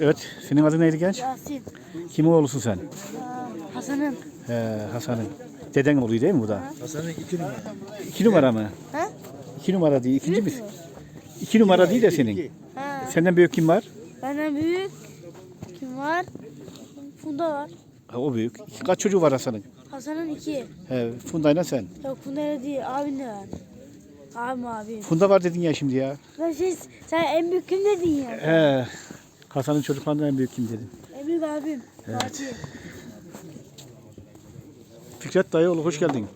Evet, senin adın neydi genç? Yasin. Kimin oğlusun sen? Hasan'ın. He, Hasan'ın. Deden oluyor değil mi bu da? Hasan'ın iki numara. İki numara mı? Ha? İki numara değil, ikinci mi? İki numara değil de senin. Ha. Senden büyük kim var? Benden büyük. Kim var? Funda var. Ha, o büyük. Kaç çocuğu var Hasan'ın? Hasan'ın iki. He, Funda'yla sen. Yok Funda öyle değil. Abin de var. Abim. Funda var dedin ya şimdi ya. Ben şey, sen en büyük kim dedin ya? He. Hasan'ın çocuklarından en büyük kim dedin? En büyük abim. Fatih. Fikret Dayıoğlu hoş geldin.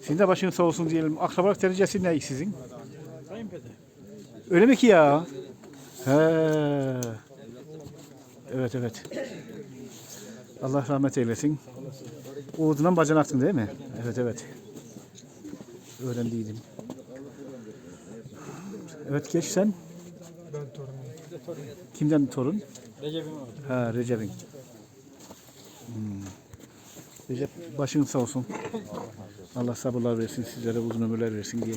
Sizin de başınız sağ olsun diyelim. Akrabalık derecesi ne sizin? Öyle mi ki ya? He. Evet evet. Allah rahmet eylesin. Uğudundan bacanaktın değil mi? Evet evet. Öğrendiydim. Evet geç sen. Kimden torun? Recep'in. Ha Recep'in. Hmm. Recep başın sağ olsun. Allah sabırlar versin sizlere uzun ömürler versin diye.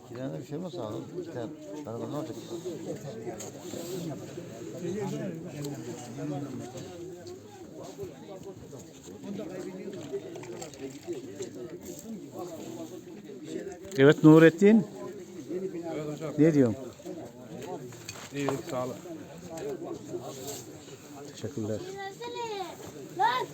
Bir tane bir şey mi sağladın? Tane. Araba ne olacak? Evet Nurettin. Ne diyorsun? İyilik, sağlık. Teşekkürler. Lan!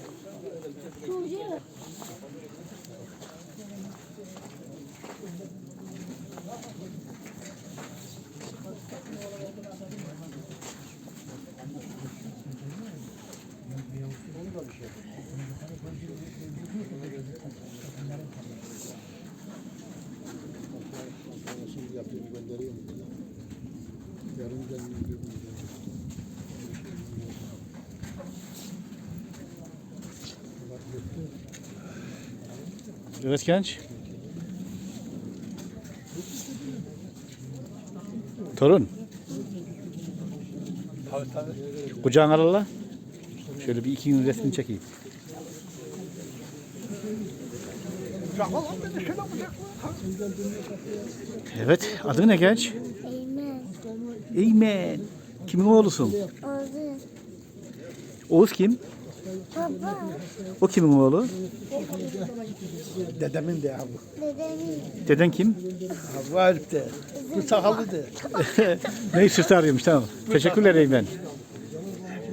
Evet genç. Torun. Kucağın arala. Şöyle bir iki gün resmini çekeyim. Evet. Adı ne genç? Eymen. Eymen. Kimin oğlusun? Oldu. Oğuz kim? Baba. O kimin oğlu? Dedemin de abi. Dedemin. Deden kim? Bu herif de. Bu sakallı de. Neyi sırtı arıyormuş tamam. Teşekkürler Eymen.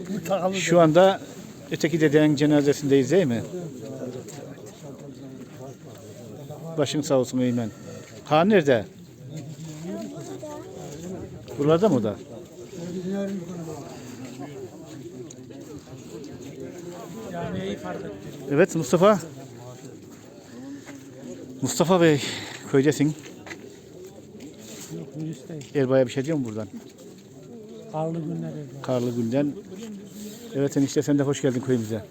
Bu sakallı Şu anda öteki dedenin cenazesindeyiz değil mi? Başın sağ olsun Eymen. Ha nerede? Buralarda mı o da? Evet Mustafa. Mustafa Bey köydesin. Elbaya bir şey diyor mu buradan? Karlı günler Karlı günden. Evet enişte sen de hoş geldin köyümüze.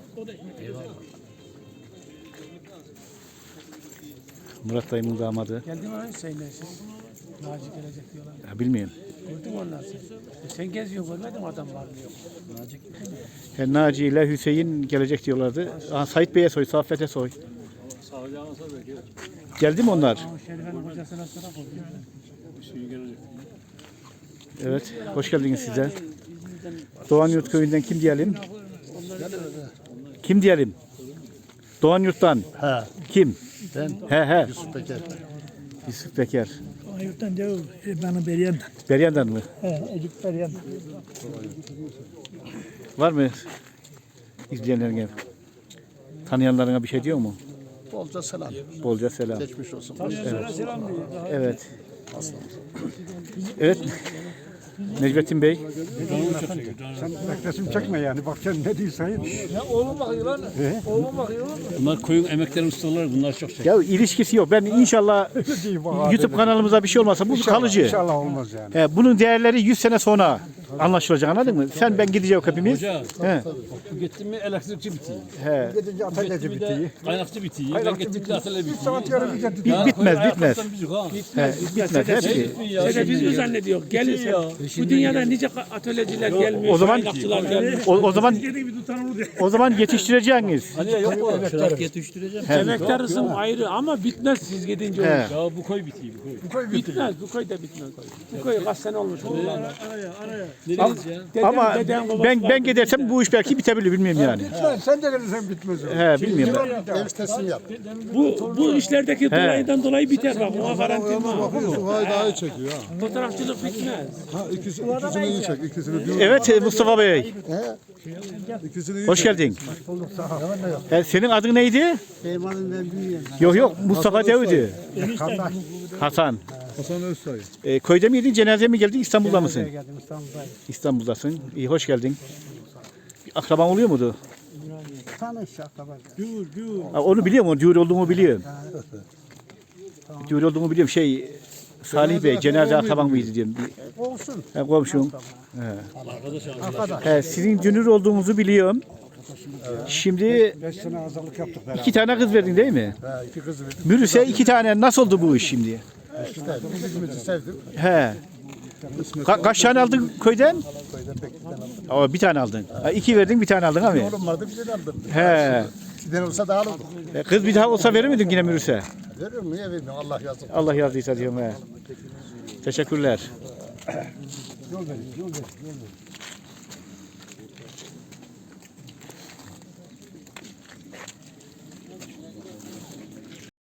Murat dayımın damadı. Geldi mi abi Hüseyin Neşe? Naci gelecek diyorlar. Ya bilmiyorum. Gördün mü onlar sen? E sen geziyorsun görmedin mi adam var mı yok? Naci? He, Naci ile Hüseyin gelecek diyorlardı. Aha, Sait Bey'e soy, Saffet'e soy. Geldi mi onlar? Ama Şerife'nin hocasına koyuyor. Evet. Hoş geldiniz size. Doğan Yurt köyünden kim diyelim? Kim diyelim? Doğan Yurt'tan. He. Kim? Ben He he. Yusuf Peker. Yusuf Peker. Ayıptan değil, bana Beriyan. Beryan'dan mı? He, Ecik Beriyan. Var mı izleyenlerine? Tanıyanlarına bir şey diyor mu? Bolca selam. Bolca selam. Geçmiş olsun. Selam diyor. Evet. Evet. Necmettin Bey. Sen resim çekme yani. Bak sen ne diyorsun? Oğlum bakıyor lan. Oğlum bakıyor. Bunlar koyun emeklerin ustaları bunlar çok şey. Ya ilişkisi yok. Ben inşallah YouTube kanalımıza bir şey olmasa bu kalıcı. İnşallah olmaz yani. He, bunun değerleri 100 sene sonra anlaşılacak anladın mı? Sen ben gideceğiz hepimiz. Hoca He, bu gittin mi elektrikçi bitiyor. he. Gidince atölyeci Bir de bitiyor. kaynakçı bitiyor. Ben gittim ki atölye bitiyor. Saat yarım gider. Bi- bitmez bitmez. Biz ha. He, bitmez hepsi. Sen biz mi zannediyor? Gelir. Bu dünyada nice atölyeciler gelmiyor. O zaman kaynakçılar gelmiyor. o, o zaman o zaman yetiştireceğiniz. Hani ya yok mu? Çırak yetiştireceğim. Emektar ısım ayrı ama bitmez siz gidince olur. He. Ya bu koy bitiyor bu koy. Bitmez. Bu köy de bitmez. Bu köy kaç sene olmuş. Neredeyiz ya? Dedem, Ama dedem, babası ben ben gidersem bu iş belki bitebilir bilmiyorum yani. Sen, sen de gelirsen bitmez o. He bilmiyorum. Deviş teslim yap. Bu, bu işlerdeki dolayından dolayı biter bak. Buna garanti var. Suhay daha iyi çekiyor ha. Fotoğrafçılık bitmez. ha ikisi, ikisini iyi çek. İkisini diyor. Evet e, Mustafa Bey. İkisini iyi Hoş geldin. E, senin adın neydi? Adım ben. Yok yok Mustafa Devdi. Hasan. Hasan Özsoy. E, köyde miydin cenazeye mi geldin İstanbul'da mısın? Geldim İstanbul'dayım. İstanbul'dasın. İyi hoş geldin. Akraban oluyor muydu? Tanış akraba. Ha, onu biliyorum, onu düğür olduğumu biliyorum. Düğür olduğumu biliyorum. Şey, Salih Bey, cenaze akraban mıydı diyorum. Bir- Olsun. He, komşum. Arkadaş. He, sizin dünür olduğunuzu biliyorum. Şimdi 5 sene yaptık beraber. iki tane kız verdin değil mi? Ha, iki kızı verdim. Mürüse iki tane. Nasıl oldu bu iş şimdi? İşte birbirimizi sevdim. He. Ka- kaç tane aldın köyden? Aa, bir tane aldın. Ha, iki verdin, bir tane aldın abi. Oğlum vardı bir tane aldım. He. Bir tane olsa daha alırdık. E, Kız bir daha olsa verir miydin yine Mürüse? Veriyorum niye vermiyorum Allah yazsın. Allah yazdıysa diyorum he. Teşekkürler. Yol verin yol verin yol verin.